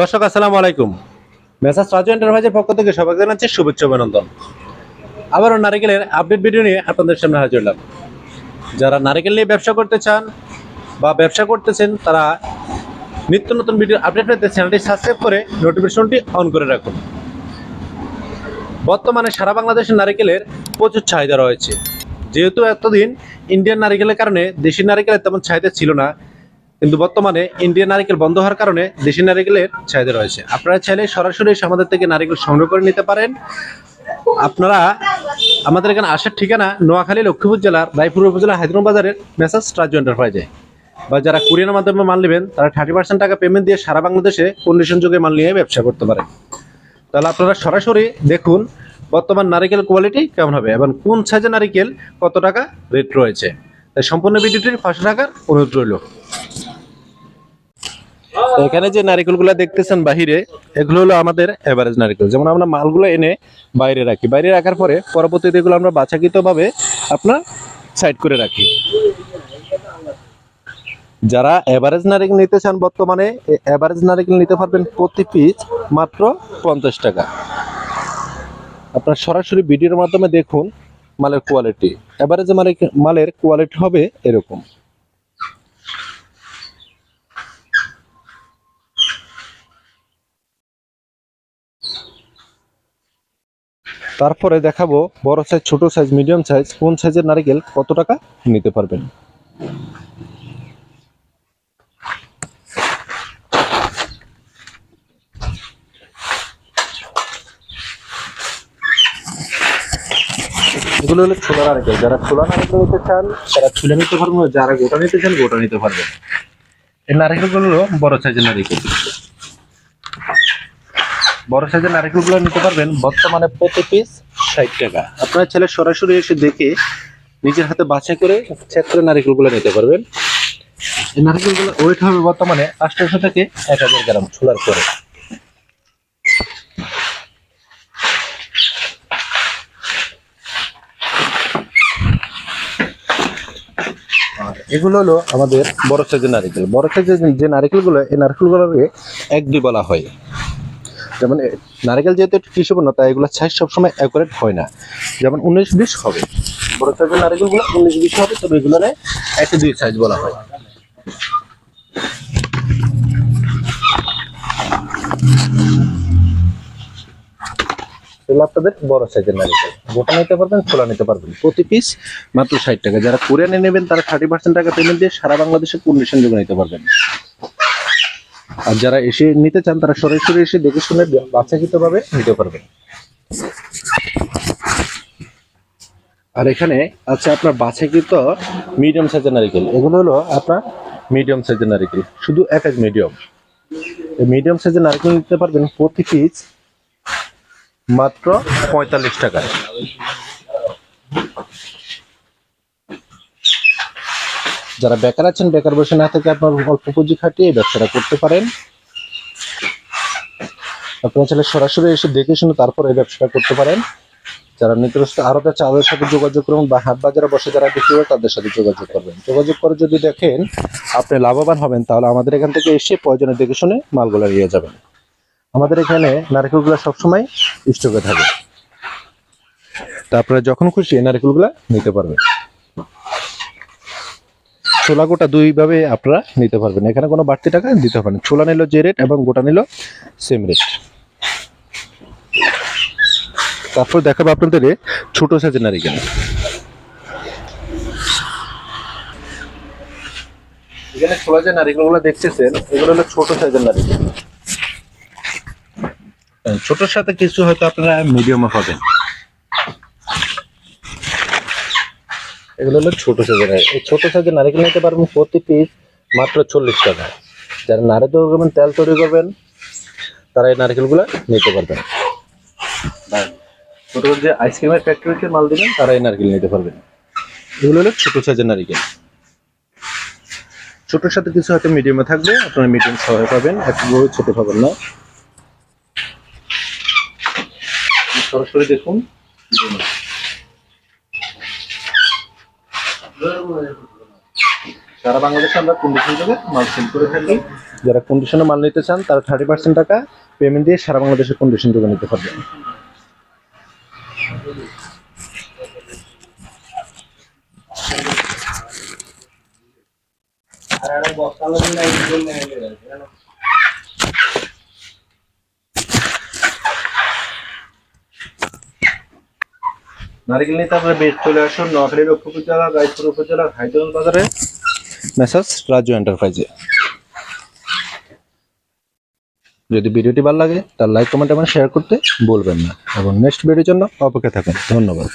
দর্শক, আসসালামু আলাইকুম। মেসাজ রাজু এন্টারপ্রাইজের পক্ষ থেকে সবাইকে জানাচ্ছি শুভেচ্ছা অভিনন্দন। আবারও নারিকেলের আপডেট ভিডিও নিয়ে আপনাদের সামনে হাজির হলাম। যারা নারিকেল নিয়ে ব্যবসা করতে চান বা ব্যবসা করতেছেন, তারা নিত্য নতুন ভিডিও আপডেট পেতে চ্যানেলটি সাবস্ক্রাইব করে নোটিফিকেশনটি অন করে রাখুন। বর্তমানে সারা বাংলাদেশের নারিকেলের প্রচুর চাহিদা রয়েছে। যেহেতু এতদিন ইন্ডিয়ান নারিকেলের কারণে দেশি নারিকেলের তেমন চাহিদা ছিল না কিন্তু বর্তমানে ইন্ডিয়ান নারিকেল বন্ধ হওয়ার কারণে দেশি নারিকেলের চাহিদা রয়েছে। আপনারা চাইলে সরাসরি আমাদের থেকে নারিকেল সংগ্রহ করে নিতে পারেন। আপনারা আমাদের এখানে আসার ঠিকানা নোয়াখালী লক্ষ্মীপুর জেলার রায়পুর উপজেলা হায়দ্রাবাদ বাজারের মেসাজ রাজু এন্টারপ্রাইজে। বা যারা কুরিয়ার মাধ্যমে মাল নেবেন, তারা থার্টি পার্সেন্ট টাকা পেমেন্ট দিয়ে সারা বাংলাদেশে কন্ডিশন যুগে মাল নিয়ে ব্যবসা করতে পারে তাহলে আপনারা সরাসরি দেখুন বর্তমান নারিকেল কোয়ালিটি কেমন হবে এবং কোন সাইজের নারিকেল কত টাকা রেট রয়েছে। তাই সম্পূর্ণ ভিডিওটির পাঁচশো টাকার অনুরোধ রইল। এখানে যে নারিকেলগুলো দেখতেছেন বাহিরে, এগুলো হলো আমাদের এভারেজ নারিকেল। যেমন আমরা মালগুলো এনে বাইরে রাখি। বাইরে রাখার পরে পরবর্তীতে এগুলো আমরা বাছাকৃতভাবে আপনার সাইড করে রাখি। যারা এভারেজ নারিকেল নিতে চান বর্তমানে এভারেজ নারিকেল নিতে পারবেন প্রতি পিস মাত্র পঞ্চাশ টাকা। আপনার সরাসরি ভিডিওর মাধ্যমে দেখুন মালের কোয়ালিটি এভারেজ মালের কোয়ালিটি হবে এরকম। তারপরে দেখাবো বড় সাইজ ছোট সাইজ মিডিয়াম সাইজ কোন সাইজের নারকেল কত টাকা নিতে পারবেন? এগুলো হলো ছোলা নারকেল। যারা ছোলা নারকেল নিতে চান, তারা ছুলে নিতে পারবেন, যারা গোটা নিতে চান, গোটা নিতে পারবেন। এই নারকেলগুলো বড় সাইজের নারকেল। বড় সাইজের নারকেলগুলো নিতে পারবেন। বর্তমানে প্রতি পিস ষাট টাকা। আপনার ছেলে সরাসরি এসে দেখে নিজের হাতে বাছাই করে চেক করে নারকেলগুলো নিতে পারবেন। এই নারকেলগুলো ওয়েট হবে বর্তমানে আটশোশো থেকে এক হাজার গ্রাম ছোলার পরে। এগুলো হলো আমাদের বড় সাইজের নারকেল। বড় সাইজের যে নারকেলগুলো, এই নারকেলগুলোকে এক দুই বলা হয়। যেমন নারকেল যেহেতু একটু কৃষিপূর্ণ তাই এগুলো সাইজ সবসময় অ্যাকুরেট হয় না। যেমন উনিশ বিশ হবে। বড় সাইজের নারকেলগুলো উনিশ বিশ হবে, তবে এগুলো একটা দুই সাইজ বলা হয়। এগুলো আপনাদের বড় সাইজের নারকেল। গোটা নিতে পারবেন ছোলা নিতে পারবেন। প্রতি পিস মাত্র ষাট টাকা। যারা কোরিয়ানে নেবেন, তারা থার্টি পার্সেন্ট টাকা পেমেন্ট দিয়ে সারা বাংলাদেশে কন্ডিশন যোগে নিতে পারবেন। আর যারা এসে নিতে চান, তারা সরাসরি এসে দেখে শুনে বাচ্চাকৃত ভাবে নিতে পারবেন। আর এখানে আছে আপনার বাছাইকৃত মিডিয়াম সাইজের নারিকেল। এগুলো হলো আপনার মিডিয়াম সাইজের নারিকেল। শুধু এক এক মিডিয়াম মিডিয়াম সাইজের নারিকেল নিতে পারবেন প্রতি পিস মাত্র পঁয়তাল্লিশ টাকায়। যারা বেকার আছেন, বেকার বসে না থেকে আপনার অল্প পুঁজি খাটিয়ে ব্যবসাটা করতে পারেন। আপনার ছেলে সরাসরি এসে দেখে শুনে তারপর এই ব্যবসাটা করতে পারেন। যারা নিত্যস্ত আরও তাদের সাথে যোগাযোগ করুন বা হাট বাজারে বসে যারা বিক্রি করে, তাদের সাথে যোগাযোগ করবেন। যোগাযোগ করে যদি দেখেন আপনি লাভবান হবেন, তাহলে আমাদের এখান থেকে এসে প্রয়োজনে দেখে শুনে মালগুলো নিয়ে যাবেন। আমাদের এখানে নারকেলগুলো সবসময় স্টকে থাকে। তারপরে যখন খুশি নারকেলগুলো নিতে পারবেন। ছোলা গোটা দুইভাবে আপনারা নিতে পারবেন। এখানে কোনো বাড়তি টাকা দিতে হবে না। ছোলা নিল যে রেট এবং গোটা নিল সেম রেট তারপর দেখাবো আপনাদের ছোট সাইজের নারিকেল। এখানে ছোলা যে নারিকেলগুলো দেখতেছেন, এগুলো হলো ছোট সাইজের নারিকেল। ছোটর সাথে কিছু হয়তো আপনারা মিডিয়ামে পাবেন। এগুলো হলো ছোট সাইজের নারকেল। এই ছোট সাইজের নারিকেল নিতে পারবেন প্রতি পিস মাত্র চল্লিশ টাকা যারা তৈরি করবেন, তেল তৈরি করবেন, তারা এই নারকেলগুলো নিতে পারবেন। ছোট যে আইসক্রিমের ফ্যাক্টরিতে মাল দেবেন, তারা এই নারকেল নিতে পারবেন। এগুলো হলো ছোট সাইজের নারিকেল ছোটোর সাথে কিছু হয়তো মিডিয়ামে থাকবে, আপনারা মিডিয়াম সহায় পাবেন একটু ছোট পাবেন না। সরাসরি দেখুন। সারা বাংলাদেশে আমরা কন্ডিশন মাল সেল করে থাকি যারা কন্ডিশনে মাল নিতে চান, তারা থার্টি পার্সেন্ট টাকা পেমেন্ট দিয়ে সারা বাংলাদেশে কন্ডিশন যোগে নিতে পারবেন নারিকেল নিতে আপনারা বেশ চলে আসুন নোয়াখালীর উপজেলা রায়পুর উপজেলার হায়দ্রাবাদ বাজারে। মেসাজ রাজু এন্টারপ্রাইজে। যদি ভিডিওটি ভালো লাগে, তার লাইক, কমেন্ট এবং শেয়ার করতে বলবেন না। এবং নেক্সট ভিডিওর জন্য অপেক্ষা থাকেন। ধন্যবাদ।